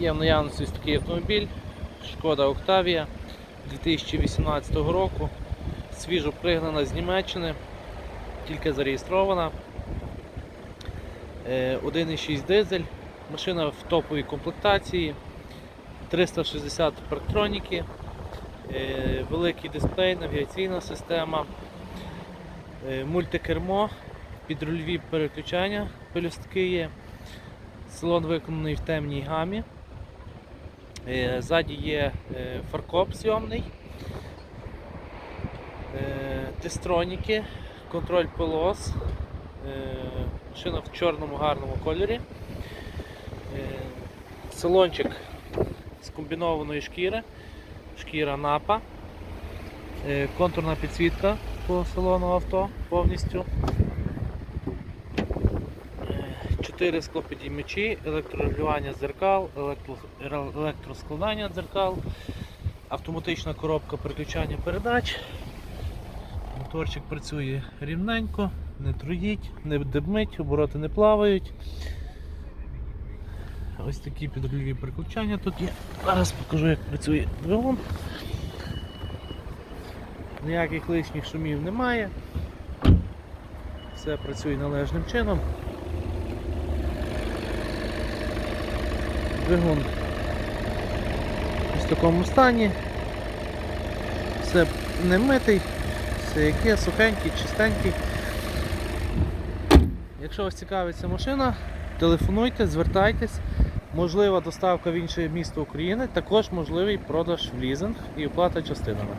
Є в наявності такий автомобіль, шкода Октавія 2018 року. Свіжо пригнана з Німеччини, тільки зареєстрована. Е, 1,6 дизель, машина в топовій комплектації, 360 парктроніки, е, великий дисплей, навігаційна система, е, мультикермо, підрульові переключання, пелюстки є. Салон виконаний в темній гамі. Е, Ззаді є е, фаркоп зйомний, е, тестроніки, контроль полос, машина в чорному гарному кольорі. Салончик з комбінованої шкіри, шкіра напа, контурна підсвітка по салону авто повністю. Чотири склопідіймачі, електрорегулювання дзеркал, електро- електроскладання дзеркал, автоматична коробка переключання передач. Моторчик працює рівненько, не труїть, не димить, обороти не плавають. Ось такі підрульові переключання тут є. Зараз покажу, як працює двигун. Ніяких лишніх шумів немає. Все працює належним чином. Двигун ось в такому стані. Все не митий, все яке, сухенький, чистенький. Якщо вас цікавиться машина, телефонуйте, звертайтесь. Можлива доставка в інше місто України, також можливий продаж в лізинг і оплата частинами.